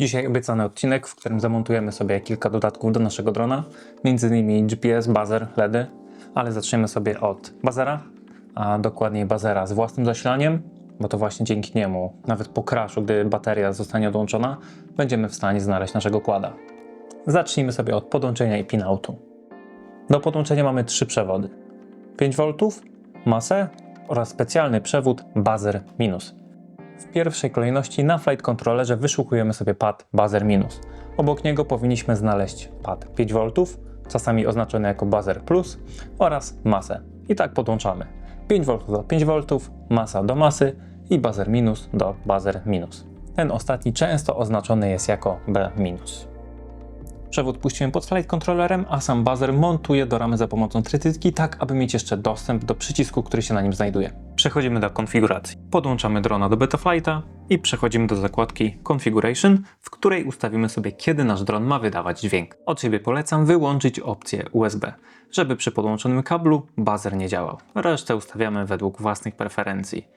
Dzisiaj obiecany odcinek, w którym zamontujemy sobie kilka dodatków do naszego drona, m.in. GPS, bazer, LEDy, ale zaczniemy sobie od bazera, a dokładniej bazera z własnym zasilaniem, bo to właśnie dzięki niemu, nawet po crashu, gdy bateria zostanie odłączona, będziemy w stanie znaleźć naszego kłada. Zacznijmy sobie od podłączenia i pinoutu. Do podłączenia mamy trzy przewody. 5V, masę oraz specjalny przewód bazer minus. W pierwszej kolejności na flight controllerze wyszukujemy sobie pad buzzer minus. Obok niego powinniśmy znaleźć pad 5V, czasami oznaczony jako buzzer plus oraz masę. I tak podłączamy 5V do 5V, masa do masy i buzzer minus do buzzer minus. Ten ostatni często oznaczony jest jako B. Przewód puściłem pod flight controllerem, a sam buzzer montuję do ramy za pomocą trytytki, tak aby mieć jeszcze dostęp do przycisku, który się na nim znajduje. Przechodzimy do konfiguracji. Podłączamy drona do Betaflighta i przechodzimy do zakładki Configuration, w której ustawimy sobie, kiedy nasz dron ma wydawać dźwięk. Od siebie polecam wyłączyć opcję USB, żeby przy podłączonym kablu buzzer nie działał. Resztę ustawiamy według własnych preferencji.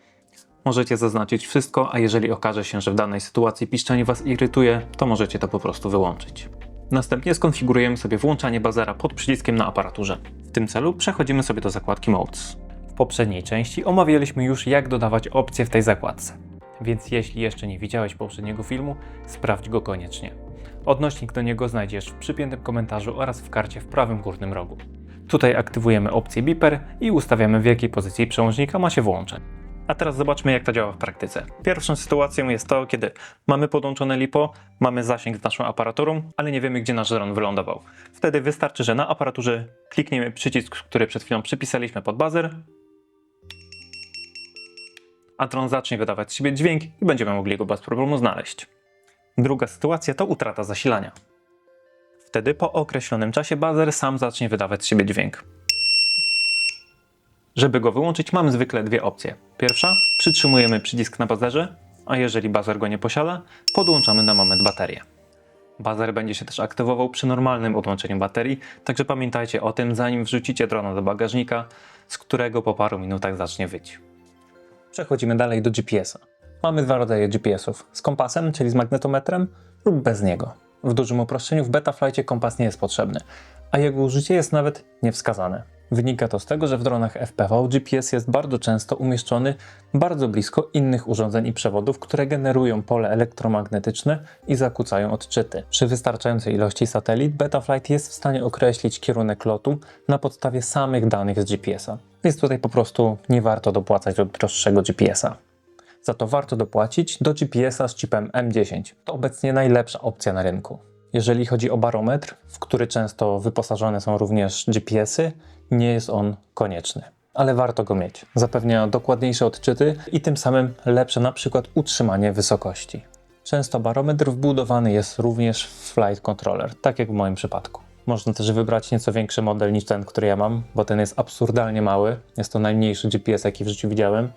Możecie zaznaczyć wszystko, a jeżeli okaże się, że w danej sytuacji piszczenie Was irytuje, to możecie to po prostu wyłączyć. Następnie skonfigurujemy sobie włączanie bazera pod przyciskiem na aparaturze. W tym celu przechodzimy sobie do zakładki Modes. Poprzedniej części omawialiśmy już jak dodawać opcje w tej zakładce. Więc jeśli jeszcze nie widziałeś poprzedniego filmu, sprawdź go koniecznie. Odnośnik do niego znajdziesz w przypiętym komentarzu oraz w karcie w prawym górnym rogu. Tutaj aktywujemy opcję beeper i ustawiamy w jakiej pozycji przełącznika ma się włączyć. A teraz zobaczmy, jak to działa w praktyce. Pierwszą sytuacją jest to, kiedy mamy podłączone LiPo, mamy zasięg z naszą aparaturą, ale nie wiemy, gdzie nasz dron wylądował. Wtedy wystarczy, że na aparaturze klikniemy przycisk, który przed chwilą przypisaliśmy pod bazer, a dron zacznie wydawać z siebie dźwięk i będziemy mogli go bez problemu znaleźć. Druga sytuacja to utrata zasilania. Wtedy po określonym czasie bazer sam zacznie wydawać z siebie dźwięk. Żeby go wyłączyć, mamy zwykle dwie opcje. Pierwsza, przytrzymujemy przycisk na bazerze, a jeżeli bazer go nie posiada, podłączamy na moment baterię. Bazer będzie się też aktywował przy normalnym odłączeniu baterii, także pamiętajcie o tym, zanim wrzucicie drona do bagażnika, z którego po paru minutach zacznie wyć. Przechodzimy dalej do GPS-a. Mamy dwa rodzaje GPS-ów: z kompasem, czyli z magnetometrem, lub bez niego. W dużym uproszczeniu w Betaflightie kompas nie jest potrzebny, a jego użycie jest nawet niewskazane. Wynika to z tego, że w dronach FPV GPS jest bardzo często umieszczony bardzo blisko innych urządzeń i przewodów, które generują pole elektromagnetyczne i zakłócają odczyty. Przy wystarczającej ilości satelit Betaflight jest w stanie określić kierunek lotu na podstawie samych danych z GPS-a. Więc tutaj po prostu nie warto dopłacać do droższego GPS-a. Za to warto dopłacić do GPS-a z chipem M10. To obecnie najlepsza opcja na rynku. Jeżeli chodzi o barometr, w który często wyposażone są również GPS-y, nie jest on konieczny. Ale warto go mieć. Zapewnia dokładniejsze odczyty i tym samym lepsze na przykład utrzymanie wysokości. Często barometr wbudowany jest również w flight controller, tak jak w moim przypadku. Można też wybrać nieco większy model niż ten, który ja mam, bo ten jest absurdalnie mały. Jest to najmniejszy GPS, jaki w życiu widziałem.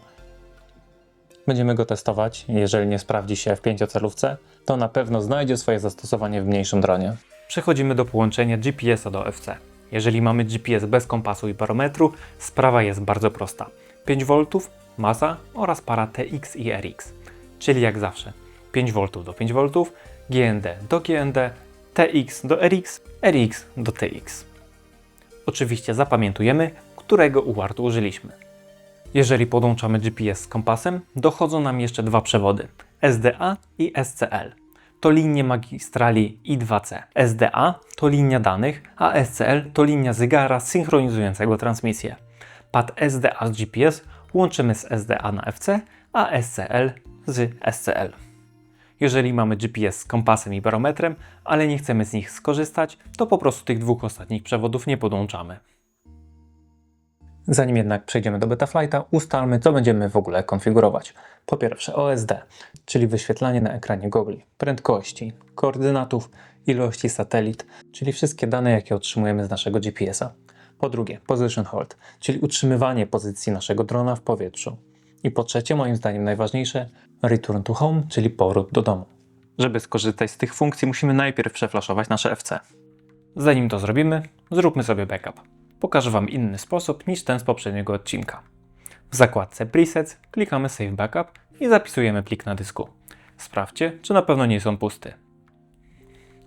Będziemy go testować. Jeżeli nie sprawdzi się w pięciocelówce, to na pewno znajdzie swoje zastosowanie w mniejszym dronie. Przechodzimy do połączenia GPS-a do FC. Jeżeli mamy GPS bez kompasu i barometru, sprawa jest bardzo prosta. 5V, masa oraz para TX i RX. Czyli jak zawsze 5V do 5V, GND do GND, TX do RX, RX do TX. Oczywiście zapamiętujemy, którego uwartu użyliśmy. Jeżeli podłączamy GPS z kompasem, dochodzą nam jeszcze dwa przewody SDA i SCL. To linie magistrali I2C. SDA to linia danych, a SCL to linia zygara synchronizującego transmisję. Pad SDA z GPS łączymy z SDA na FC, a SCL z SCL. Jeżeli mamy GPS z kompasem i barometrem, ale nie chcemy z nich skorzystać, to po prostu tych dwóch ostatnich przewodów nie podłączamy. Zanim jednak przejdziemy do Betaflighta, ustalmy, co będziemy w ogóle konfigurować. Po pierwsze OSD, czyli wyświetlanie na ekranie gogli, prędkości, koordynatów, ilości satelit, czyli wszystkie dane, jakie otrzymujemy z naszego GPS-a. Po drugie, Position Hold, czyli utrzymywanie pozycji naszego drona w powietrzu. I po trzecie, moim zdaniem najważniejsze, Return to Home, czyli powrót do domu. Żeby skorzystać z tych funkcji, musimy najpierw przeflaszować nasze FC. Zanim to zrobimy, zróbmy sobie backup. Pokażę Wam inny sposób niż ten z poprzedniego odcinka. W zakładce Presets klikamy Save Backup i zapisujemy plik na dysku. Sprawdźcie, czy na pewno nie on pusty.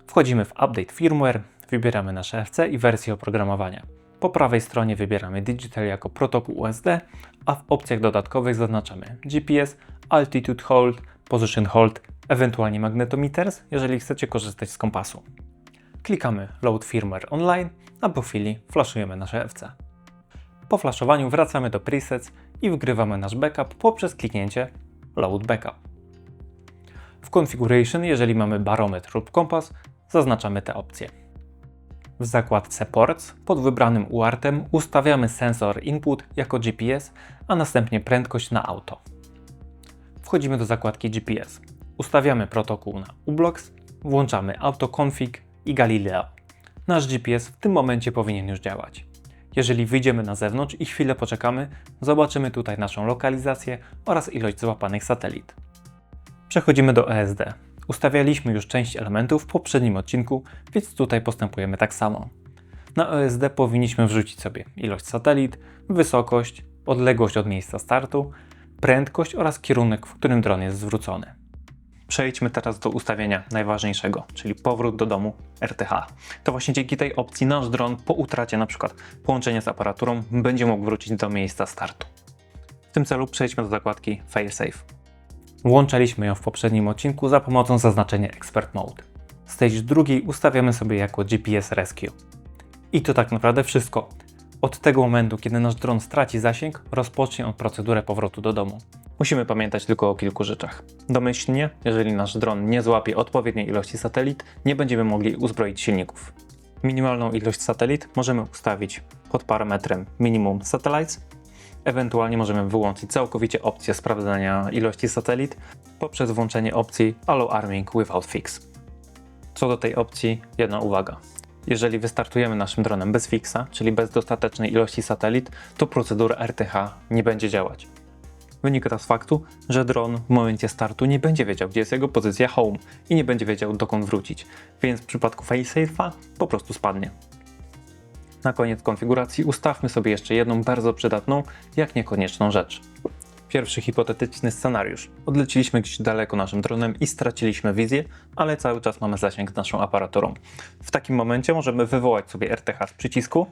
Wchodzimy w Update Firmware, wybieramy nasze FC i wersję oprogramowania. Po prawej stronie wybieramy Digital jako protokół USD, a w opcjach dodatkowych zaznaczamy GPS, Altitude Hold, Position Hold, ewentualnie Magnetometers, jeżeli chcecie korzystać z kompasu. Klikamy Load Firmware Online, a po chwili flaszujemy nasze FC. Po flaszowaniu wracamy do presets i wgrywamy nasz backup poprzez kliknięcie Load Backup. W Configuration, jeżeli mamy barometr lub kompas, zaznaczamy te opcje. W zakładce Ports pod wybranym UARTem ustawiamy sensor input jako GPS, a następnie prędkość na auto. Wchodzimy do zakładki GPS. Ustawiamy protokół na uBlocks, włączamy AutoConfig i Galileo. Nasz GPS w tym momencie powinien już działać. Jeżeli wyjdziemy na zewnątrz i chwilę poczekamy, zobaczymy tutaj naszą lokalizację oraz ilość złapanych satelit. Przechodzimy do ESD. Ustawialiśmy już część elementów w poprzednim odcinku, więc tutaj postępujemy tak samo. Na ESD powinniśmy wrzucić sobie ilość satelit, wysokość, odległość od miejsca startu, prędkość oraz kierunek, w którym dron jest zwrócony. Przejdźmy teraz do ustawienia najważniejszego, czyli powrót do domu RTH. To właśnie dzięki tej opcji nasz dron po utracie np. połączenia z aparaturą będzie mógł wrócić do miejsca startu. W tym celu przejdźmy do zakładki Failsafe. Włączaliśmy ją w poprzednim odcinku za pomocą zaznaczenia Expert Mode. Stage drugiej ustawiamy sobie jako GPS Rescue. I to tak naprawdę wszystko. Od tego momentu, kiedy nasz dron straci zasięg, rozpocznie on procedurę powrotu do domu. Musimy pamiętać tylko o kilku rzeczach. Domyślnie, jeżeli nasz dron nie złapie odpowiedniej ilości satelit, nie będziemy mogli uzbroić silników. Minimalną ilość satelit możemy ustawić pod parametrem Minimum Satellites. Ewentualnie możemy wyłączyć całkowicie opcję sprawdzania ilości satelit poprzez włączenie opcji Allow Arming Without Fix. Co do tej opcji, jedna uwaga. Jeżeli wystartujemy naszym dronem bez fixa, czyli bez dostatecznej ilości satelit, to procedura RTH nie będzie działać. Wynika to z faktu, że dron w momencie startu nie będzie wiedział, gdzie jest jego pozycja home i nie będzie wiedział, dokąd wrócić, więc w przypadku failsafe'a po prostu spadnie. Na koniec konfiguracji ustawmy sobie jeszcze jedną bardzo przydatną, jak niekonieczną rzecz. Pierwszy hipotetyczny scenariusz. Odleciliśmy gdzieś daleko naszym dronem i straciliśmy wizję, ale cały czas mamy zasięg z naszą aparaturą. W takim momencie możemy wywołać sobie RTH z przycisku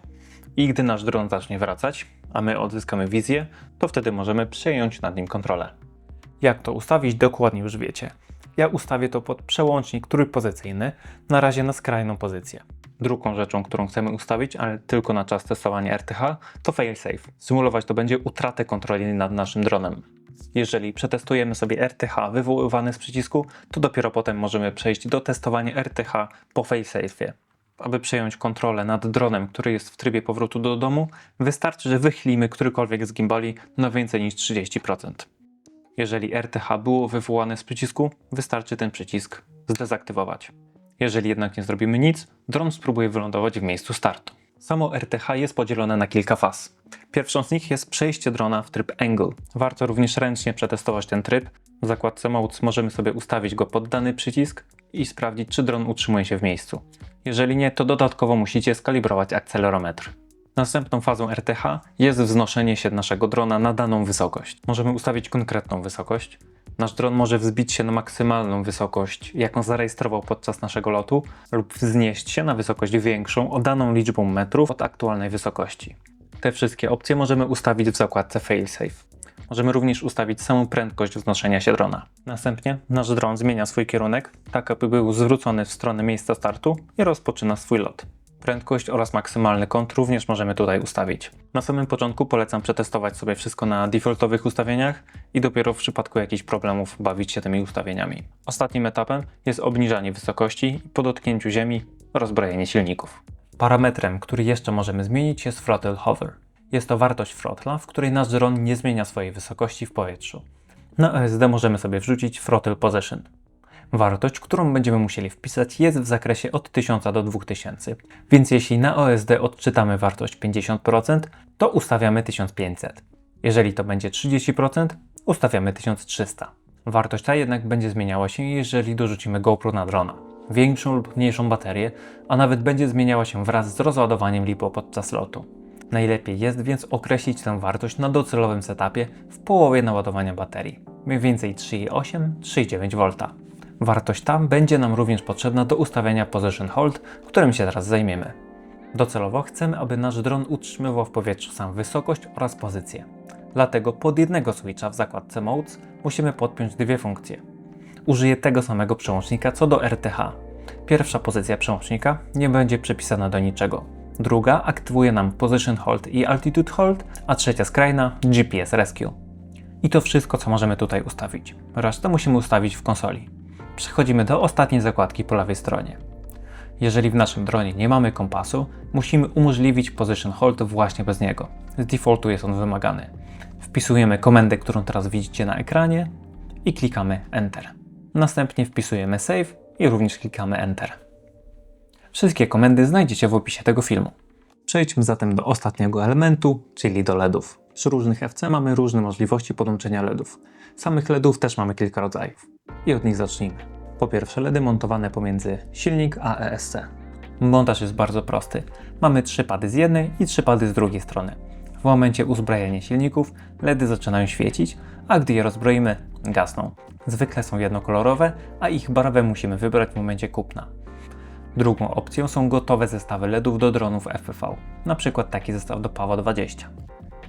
i gdy nasz dron zacznie wracać, a my odzyskamy wizję, to wtedy możemy przejąć nad nim kontrolę. Jak to ustawić dokładnie już wiecie. Ja ustawię to pod przełącznik trójpozycyjny, na razie na skrajną pozycję. Drugą rzeczą, którą chcemy ustawić, ale tylko na czas testowania RTH, to failsafe. Symulować to będzie utratę kontroli nad naszym dronem. Jeżeli przetestujemy sobie RTH wywoływany z przycisku, to dopiero potem możemy przejść do testowania RTH po failsafe'ie. Aby przejąć kontrolę nad dronem, który jest w trybie powrotu do domu, wystarczy, że wychylimy którykolwiek z gimbali na więcej niż 30%. Jeżeli RTH było wywołane z przycisku, wystarczy ten przycisk zdezaktywować. Jeżeli jednak nie zrobimy nic, dron spróbuje wylądować w miejscu startu. Samo RTH jest podzielone na kilka faz. Pierwszą z nich jest przejście drona w tryb Angle. Warto również ręcznie przetestować ten tryb. W zakładce Modes możemy sobie ustawić go pod dany przycisk i sprawdzić, czy dron utrzymuje się w miejscu. Jeżeli nie, to dodatkowo musicie skalibrować akcelerometr. Następną fazą RTH jest wznoszenie się naszego drona na daną wysokość. Możemy ustawić konkretną wysokość. Nasz dron może wzbić się na maksymalną wysokość, jaką zarejestrował podczas naszego lotu, lub wznieść się na wysokość większą o daną liczbą metrów od aktualnej wysokości. Te wszystkie opcje możemy ustawić w zakładce Failsafe. Możemy również ustawić samą prędkość wznoszenia się drona. Następnie nasz dron zmienia swój kierunek, tak aby był zwrócony w stronę miejsca startu i rozpoczyna swój lot. Prędkość oraz maksymalny kąt również możemy tutaj ustawić. Na samym początku polecam przetestować sobie wszystko na defaultowych ustawieniach i dopiero w przypadku jakichś problemów bawić się tymi ustawieniami. Ostatnim etapem jest obniżanie wysokości po dotknięciu ziemi rozbrojenie silników. Parametrem, który jeszcze możemy zmienić jest throttle hover. Jest to wartość throttla, w której nasz dron nie zmienia swojej wysokości w powietrzu. Na ESD możemy sobie wrzucić throttle position. Wartość, którą będziemy musieli wpisać jest w zakresie od 1000 do 2000, więc jeśli na OSD odczytamy wartość 50%, to ustawiamy 1500. Jeżeli to będzie 30%, ustawiamy 1300. Wartość ta jednak będzie zmieniała się, jeżeli dorzucimy GoPro na drona, większą lub mniejszą baterię, a nawet będzie zmieniała się wraz z rozładowaniem LiPo podczas lotu. Najlepiej jest więc określić tę wartość na docelowym setupie w połowie naładowania baterii, mniej więcej 3,8-3,9 V. Wartość ta będzie nam również potrzebna do ustawiania Position Hold, którym się teraz zajmiemy. Docelowo chcemy, aby nasz dron utrzymywał w powietrzu sam wysokość oraz pozycję. Dlatego pod jednego switcha w zakładce Modes musimy podpiąć dwie funkcje. Użyję tego samego przełącznika co do RTH. Pierwsza pozycja przełącznika nie będzie przypisana do niczego. Druga aktywuje nam Position Hold i Altitude Hold, a trzecia skrajna GPS Rescue. I to wszystko, co możemy tutaj ustawić. Resztę musimy ustawić w konsoli. Przechodzimy do ostatniej zakładki po lewej stronie. Jeżeli w naszym dronie nie mamy kompasu, musimy umożliwić Position Hold właśnie bez niego. Z defaultu jest on wymagany. Wpisujemy komendę, którą teraz widzicie na ekranie i klikamy Enter. Następnie wpisujemy Save i również klikamy Enter. Wszystkie komendy znajdziecie w opisie tego filmu. Przejdźmy zatem do ostatniego elementu, czyli do LEDów. Przy różnych FC mamy różne możliwości podłączenia LEDów. Samych LEDów też mamy kilka rodzajów. I od nich zacznijmy. Po pierwsze LEDy montowane pomiędzy silnik a ESC. Montaż jest bardzo prosty. Mamy trzy pady z jednej i trzy pady z drugiej strony. W momencie uzbrajania silników LEDy zaczynają świecić, a gdy je rozbroimy, gasną. Zwykle są jednokolorowe, a ich barwę musimy wybrać w momencie kupna. Drugą opcją są gotowe zestawy LEDów do dronów FPV, na przykład taki zestaw do PAWO 20.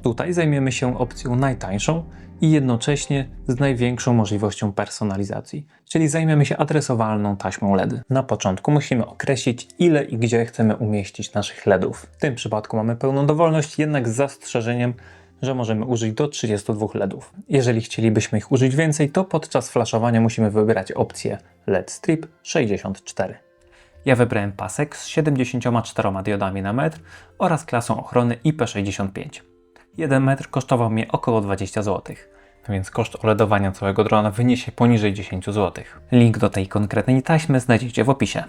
Tutaj zajmiemy się opcją najtańszą i jednocześnie z największą możliwością personalizacji, czyli zajmiemy się adresowalną taśmą LED. Na początku musimy określić ile i gdzie chcemy umieścić naszych LEDów. W tym przypadku mamy pełną dowolność, jednak z zastrzeżeniem, że możemy użyć do 32 LEDów. Jeżeli chcielibyśmy ich użyć więcej, to podczas flaszowania musimy wybierać opcję LED Strip 64. Ja wybrałem pasek z 74 diodami na metr oraz klasą ochrony IP65. 1 metr kosztował mnie około 20 zł, więc koszt OLEDowania całego drona wyniesie poniżej 10 zł. Link do tej konkretnej taśmy znajdziecie w opisie.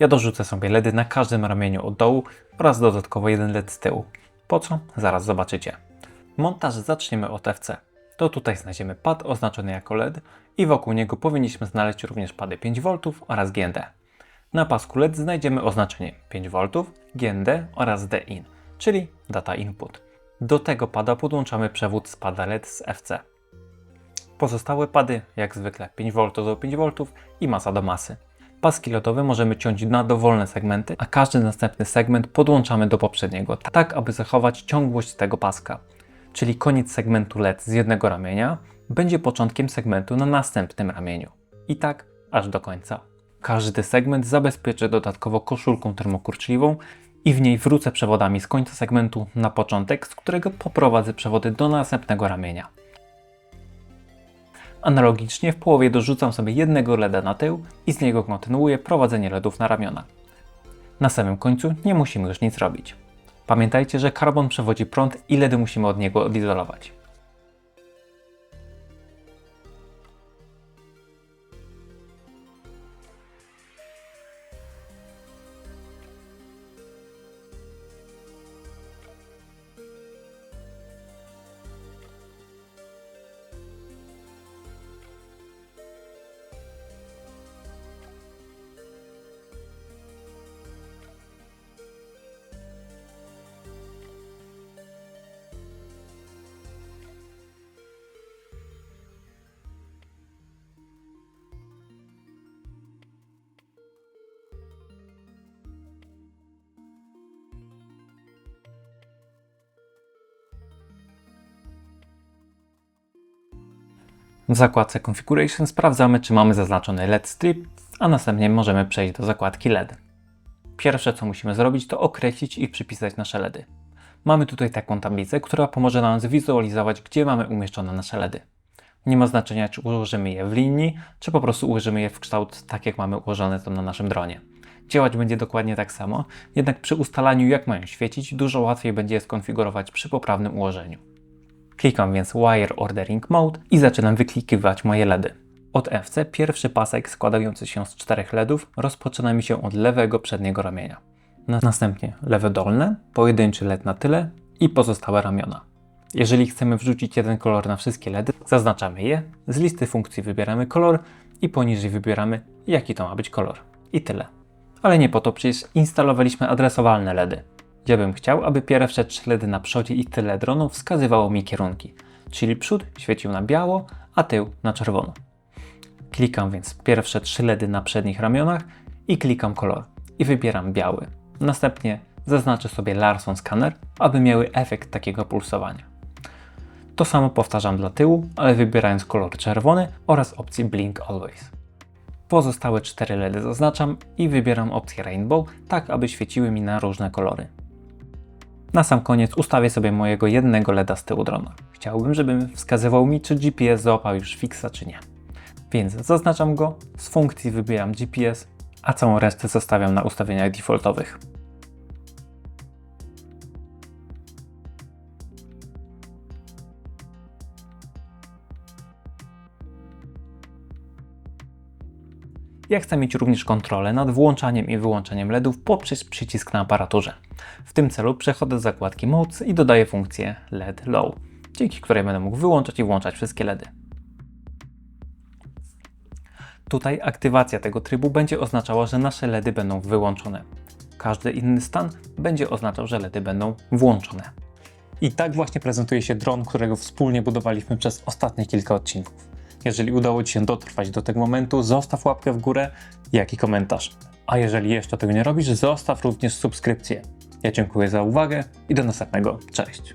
Ja dorzucę sobie LEDy na każdym ramieniu od dołu oraz dodatkowo jeden LED z tyłu. Po co? Zaraz zobaczycie. Montaż zaczniemy od FC. To tutaj znajdziemy pad oznaczony jako LED i wokół niego powinniśmy znaleźć również pady 5V oraz GND. Na pasku LED znajdziemy oznaczenie 5V, GND oraz DIN, czyli Data Input. Do tego pada podłączamy przewód z pada LED z FC. Pozostałe pady, jak zwykle 5V do 5V i masa do masy. Paski lodowe możemy ciąć na dowolne segmenty, a każdy następny segment podłączamy do poprzedniego, tak aby zachować ciągłość tego paska. Czyli koniec segmentu LED z jednego ramienia będzie początkiem segmentu na następnym ramieniu. I tak aż do końca. Każdy segment zabezpieczę dodatkowo koszulką termokurczliwą i w niej wrócę przewodami z końca segmentu na początek, z którego poprowadzę przewody do następnego ramienia. Analogicznie w połowie dorzucam sobie jednego LEDa na tył i z niego kontynuuję prowadzenie LEDów na ramiona. Na samym końcu nie musimy już nic robić. Pamiętajcie, że karbon przewodzi prąd i LEDy musimy od niego odizolować. W zakładce Configuration sprawdzamy, czy mamy zaznaczony LED strip, a następnie możemy przejść do zakładki LED. Pierwsze, co musimy zrobić, to określić i przypisać nasze LEDy. Mamy tutaj taką tablicę, która pomoże nam zwizualizować, gdzie mamy umieszczone nasze LEDy. Nie ma znaczenia, czy ułożymy je w linii, czy po prostu ułożymy je w kształt tak, jak mamy ułożone to na naszym dronie. Działać będzie dokładnie tak samo, jednak przy ustalaniu, jak mają świecić, dużo łatwiej będzie je skonfigurować przy poprawnym ułożeniu. Klikam więc Wire Ordering Mode i zaczynam wyklikiwać moje LEDy. Od FC pierwszy pasek składający się z czterech LEDów rozpoczyna mi się od lewego przedniego ramienia. Następnie lewe dolne, pojedynczy LED na tyle i pozostałe ramiona. Jeżeli chcemy wrzucić jeden kolor na wszystkie LEDy, zaznaczamy je, z listy funkcji wybieramy kolor i poniżej wybieramy jaki to ma być kolor. I tyle. Ale nie po to przecież instalowaliśmy adresowalne LEDy. Ja bym chciał, aby pierwsze trzy LEDy na przodzie i tyle dronu wskazywało mi kierunki, czyli przód świecił na biało, a tył na czerwono. Klikam więc pierwsze trzy LEDy na przednich ramionach i klikam kolor i wybieram biały. Następnie zaznaczę sobie Larson Scanner, aby miały efekt takiego pulsowania. To samo powtarzam dla tyłu, ale wybierając kolor czerwony oraz opcję Blink Always. Pozostałe cztery LEDy zaznaczam i wybieram opcję Rainbow, tak aby świeciły mi na różne kolory. Na sam koniec ustawię sobie mojego jednego LEDa z tyłu drona. Chciałbym, żeby wskazywał mi, czy GPS załapał już fixa, czy nie. Więc zaznaczam go, z funkcji wybieram GPS, a całą resztę zostawiam na ustawieniach defaultowych. Ja chcę mieć również kontrolę nad włączaniem i wyłączeniem LEDów poprzez przycisk na aparaturze. W tym celu przechodzę z zakładki Modes i dodaję funkcję LED Low, dzięki której będę mógł wyłączać i włączać wszystkie LEDy. Tutaj aktywacja tego trybu będzie oznaczała, że nasze LEDy będą wyłączone. Każdy inny stan będzie oznaczał, że LEDy będą włączone. I tak właśnie prezentuje się dron, którego wspólnie budowaliśmy przez ostatnie kilka odcinków. Jeżeli udało Ci się dotrwać do tego momentu, zostaw łapkę w górę, jak i komentarz. A jeżeli jeszcze tego nie robisz, zostaw również subskrypcję. Ja dziękuję za uwagę i do następnego. Cześć!